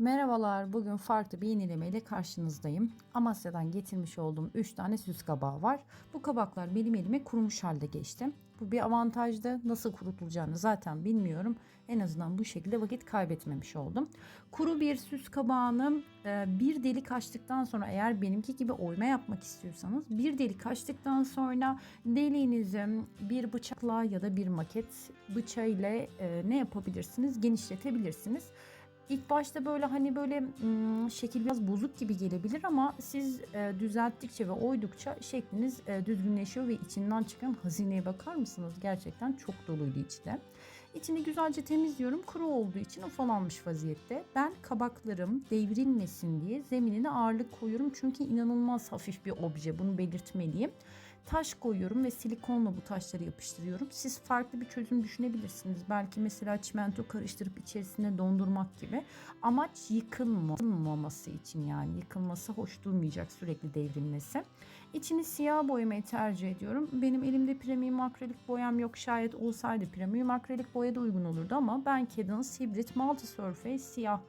Merhabalar, bugün farklı bir yenilemeyle karşınızdayım. Amasya'dan getirmiş olduğum 3 tane süs kabağı var. Bu kabaklar benim elime kurumuş halde geçti. Bu bir avantajdı. Nasıl kurutulacağını zaten bilmiyorum. En azından bu şekilde vakit kaybetmemiş oldum. Kuru bir süs kabağını e, bir delik açtıktan sonra eğer benimki gibi oyma yapmak istiyorsanız bir delik açtıktan sonra deliğinizi bir bıçakla ya da bir maket bıçağıyla e, ne yapabilirsiniz? Genişletebilirsiniz. İlk başta böyle hani böyle şekil biraz bozuk gibi gelebilir ama siz e, düzelttikçe ve oydukça şekliniz e, düzgünleşiyor ve içinden çıkan hazineye bakar mısınız? Gerçekten çok doluydu içi de. İçini güzelce temizliyorum. Kuru olduğu için ufalanmış vaziyette. Ben kabaklarım devrilmesin diye zeminine ağırlık koyuyorum. Çünkü inanılmaz hafif bir obje. Bunu belirtmeliyim. Taş koyuyorum ve silikonla bu taşları yapıştırıyorum. Siz farklı bir çözüm düşünebilirsiniz. Belki mesela çimento karıştırıp içerisine dondurmak gibi. Amaç yıkılmaması için yani yıkılması hoş durmayacak sürekli devrilmesi. İçini siyah boyamayı tercih ediyorum. Benim elimde premium akrilik boyam yok. Şayet olsaydı premium akrilik boya da uygun olurdu ama ben Cadence Hybrid Multi Surface siyah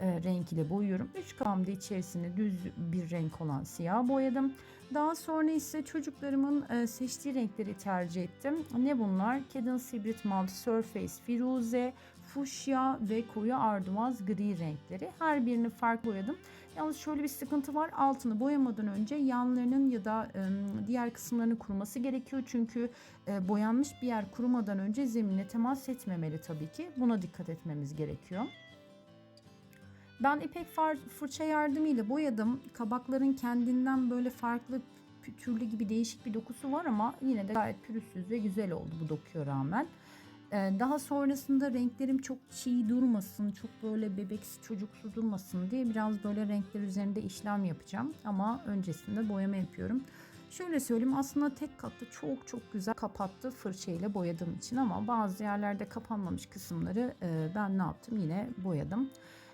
e, renk ile boyuyorum. Üç kamda içerisine düz bir renk olan siyah boyadım. Daha sonra ise çocuklarımın e, seçtiği renkleri tercih ettim. Ne bunlar? Cadence Hybrid Multi Surface Firuze, fuşya ve koyu ardumaz gri renkleri. Her birini farklı boyadım. Yalnız şöyle bir sıkıntı var. Altını boyamadan önce yanlarının ya da diğer kısımlarının kuruması gerekiyor. Çünkü e, boyanmış bir yer kurumadan önce zeminle temas etmemeli tabii ki. Buna dikkat etmemiz gerekiyor. Ben ipek fırça yardımıyla boyadım. Kabakların kendinden böyle farklı pütürlü gibi değişik bir dokusu var ama yine de gayet pürüzsüz ve güzel oldu bu dokuya rağmen. Ee, Daha sonrasında renklerim çok çiğ durmasın, çok böyle bebeksi çocuksu durmasın diye biraz böyle renkler üzerinde işlem yapacağım. Ama öncesinde boyama yapıyorum. Şöyle söyleyeyim aslında tek katta çok çok güzel kapattı fırçayla boyadığım için ama bazı yerlerde kapanmamış kısımları e, ben ne yaptım yine boyadım.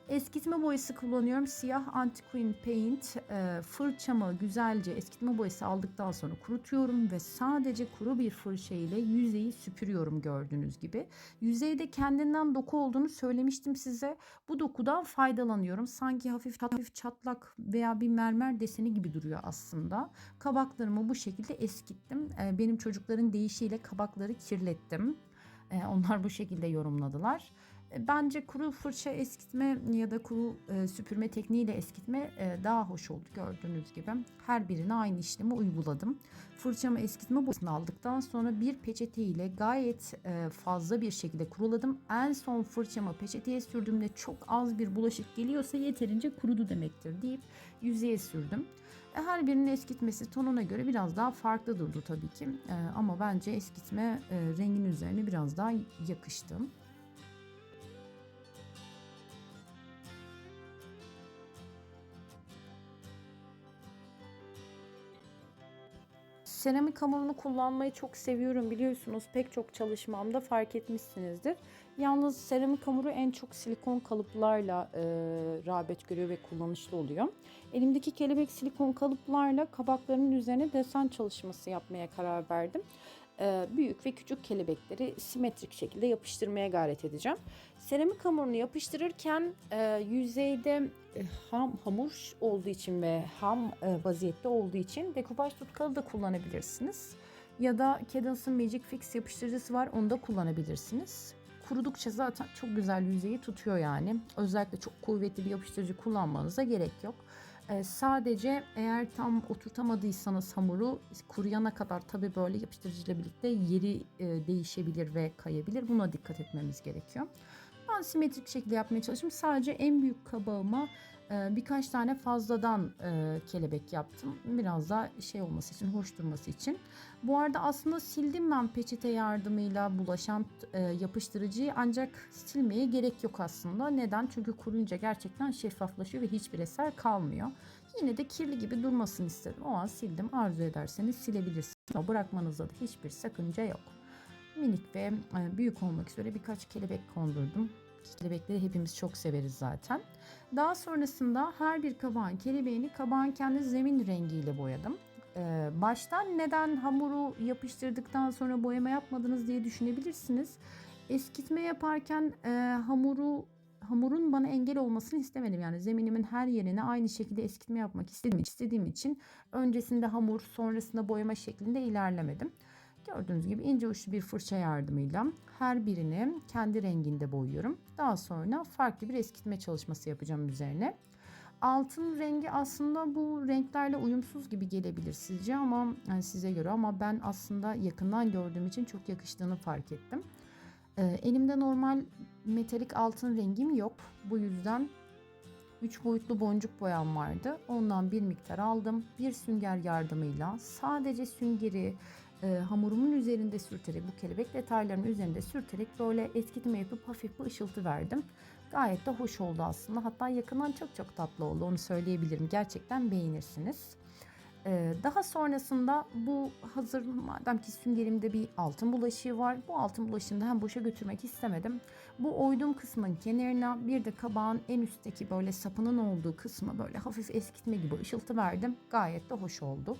Eskitme boyası kullanıyorum. Siyah Antiquin Paint e, fırçamı güzelce eskitme boyası aldıktan sonra kurutuyorum ve sadece kuru bir fırça ile yüzeyi süpürüyorum gördüğünüz gibi. Yüzeyde kendinden doku olduğunu söylemiştim size. Bu dokudan faydalanıyorum. Sanki hafif hafif çatlak veya bir mermer deseni gibi duruyor aslında. Kabaklarımı bu şekilde eskittim. E, benim çocukların deyişiyle kabakları kirlettim. E, onlar bu şekilde yorumladılar. E, Bence kuru fırça eskitme ya da kuru e, süpürme tekniğiyle eskitme e, daha hoş oldu gördüğünüz gibi. Her birine aynı işlemi uyguladım. Fırçamı eskitme boyasını aldıktan sonra bir peçete ile gayet e, fazla bir şekilde kuruladım. En son fırçamı peçeteye sürdüğümde çok az bir bulaşık geliyorsa yeterince kurudu demektir deyip yüzeye sürdüm. E, Her birinin eskitmesi tonuna göre biraz daha farklı durdu tabii ki. E, Ama bence eskitme e, rengin üzerine biraz daha yakıştı. Seramik hamurunu kullanmayı çok seviyorum biliyorsunuz. Pek çok çalışmamda fark etmişsinizdir. Yalnız seramik hamuru en çok silikon kalıplarla e, rağbet görüyor ve kullanışlı oluyor. Elimdeki kelebek silikon kalıplarla kabaklarımın üzerine desen çalışması yapmaya karar verdim. E, büyük ve küçük kelebekleri simetrik şekilde yapıştırmaya gayret edeceğim. Seramik hamurunu yapıştırırken e, yüzeyde ham hamur olduğu için ve ham e, vaziyette olduğu için dekupaj tutkalı da kullanabilirsiniz. Ya da Cadence'ın Magic Fix yapıştırıcısı var onu da kullanabilirsiniz. Kurudukça zaten çok güzel yüzeyi tutuyor yani. Özellikle çok kuvvetli bir yapıştırıcı kullanmanıza gerek yok. Ee, sadece eğer tam oturtamadıysanız hamuru kuruyana kadar tabii böyle yapıştırıcıyla birlikte yeri e, değişebilir ve kayabilir. Buna dikkat etmemiz gerekiyor. Ben simetrik şekilde yapmaya çalıştım. Sadece en büyük kabağıma e, birkaç tane fazladan e, kelebek yaptım. Biraz daha şey olması için, hoş durması için. Bu arada aslında sildim ben peçete yardımıyla bulaşan e, yapıştırıcıyı ancak silmeye gerek yok aslında. Neden? Çünkü kuruyunca gerçekten şeffaflaşıyor ve hiçbir eser kalmıyor. Yine de kirli gibi durmasını istedim. O an sildim. Arzu ederseniz silebilirsiniz. Ama bırakmanızda da hiçbir sakınca yok minik ve büyük olmak üzere birkaç kelebek kondurdum. Kelebekleri hepimiz çok severiz zaten. Daha sonrasında her bir kabağın kelebeğini kabağın kendi zemin rengiyle boyadım. Ee, baştan neden hamuru yapıştırdıktan sonra boyama yapmadınız diye düşünebilirsiniz. Eskitme yaparken e, hamuru hamurun bana engel olmasını istemedim. Yani zeminimin her yerine aynı şekilde eskitme yapmak istediğim, istediğim için öncesinde hamur sonrasında boyama şeklinde ilerlemedim. Gördüğünüz gibi ince uçlu bir fırça yardımıyla her birini kendi renginde boyuyorum. Daha sonra farklı bir eskitme çalışması yapacağım üzerine. Altın rengi aslında bu renklerle uyumsuz gibi gelebilir sizce ama yani size göre ama ben aslında yakından gördüğüm için çok yakıştığını fark ettim. Ee, elimde normal metalik altın rengim yok. Bu yüzden 3 boyutlu boncuk boyam vardı. Ondan bir miktar aldım. Bir sünger yardımıyla sadece süngeri e, hamurumun üzerinde sürterek bu kelebek detaylarının üzerinde sürterek böyle eskitme yapıp hafif bir ışıltı verdim. Gayet de hoş oldu aslında. Hatta yakından çok çok tatlı oldu onu söyleyebilirim. Gerçekten beğenirsiniz. Ee, daha sonrasında bu hazır madem ki süngerimde bir altın bulaşığı var. Bu altın bulaşığını hem boşa götürmek istemedim. Bu oyduğum kısmın kenarına bir de kabağın en üstteki böyle sapının olduğu kısmı böyle hafif eskitme gibi ışıltı verdim. Gayet de hoş oldu.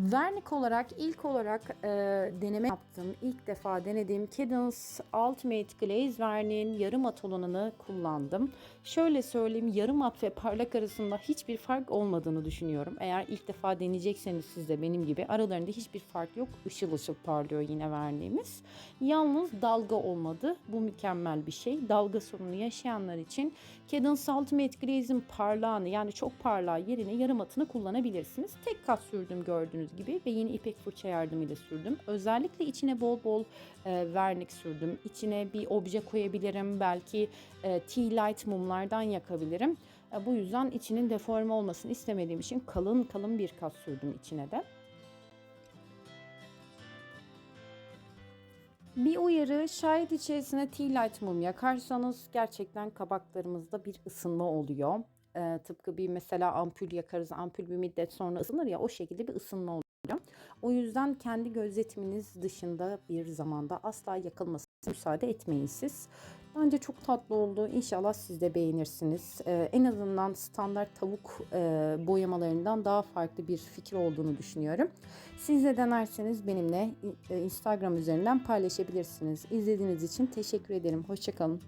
Vernik olarak ilk olarak e, deneme yaptım. İlk defa denediğim Cadence Ultimate Glaze verniğin yarım at olanını kullandım. Şöyle söyleyeyim yarım at ve parlak arasında hiçbir fark olmadığını düşünüyorum. Eğer ilk defa deneyecekseniz siz de benim gibi aralarında hiçbir fark yok. Işıl ışıl parlıyor yine verniğimiz. Yalnız dalga olmadı. Bu mükemmel bir şey. Dalga sorunu yaşayanlar için Cadence Ultimate Glaze'in parlağını yani çok parlağı yerine yarım atını kullanabilirsiniz. Tek kat sürdüm gördüğünüz gibi ve yine ipek fırça yardımıyla sürdüm. Özellikle içine bol bol e, vernik sürdüm. İçine bir obje koyabilirim. Belki e, tea light mumlardan yakabilirim. E, bu yüzden içinin deforme olmasını istemediğim için kalın kalın bir kat sürdüm içine de. Bir uyarı şayet içerisine tea light mum yakarsanız gerçekten kabaklarımızda bir ısınma oluyor. Ee, tıpkı bir mesela ampul yakarız ampul bir müddet sonra ısınır ya o şekilde bir ısınma oluyor. O yüzden kendi gözetiminiz dışında bir zamanda asla yakılmasına müsaade etmeyin siz. Bence çok tatlı oldu. İnşallah siz de beğenirsiniz. Ee, en azından standart tavuk e, boyamalarından daha farklı bir fikir olduğunu düşünüyorum. Siz de denerseniz benimle e, Instagram üzerinden paylaşabilirsiniz. İzlediğiniz için teşekkür ederim. Hoşçakalın.